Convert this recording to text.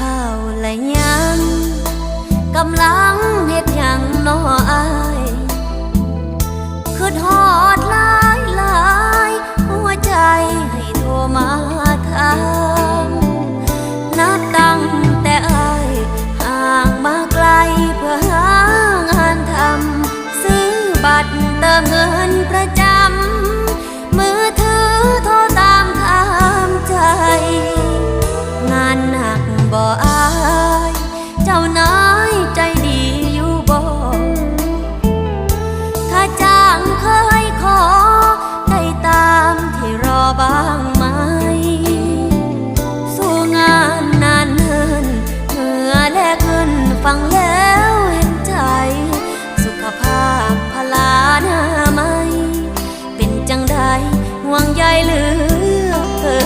ข้าวและยังกำลังเฮ็ดยังนออายคือทอดลายลายหัวใจให้โทรมาถามนัดตั้งแต่อายห่างมาไกลเพื่อหางานทำซื้อบัตรเติมเงินประจำ บ่อาย เจ้านายใจดีอยู่บ่ถ้าจ้างเคยขอ ได้ตามที่รอบ้างไหม สู้งานนานเนินเหงื่อแลกเงินฟังแล้วเห็นใจ สุขภาพพลาหน้าไม่ เป็นจังใดห่วงใยเหลือเกิ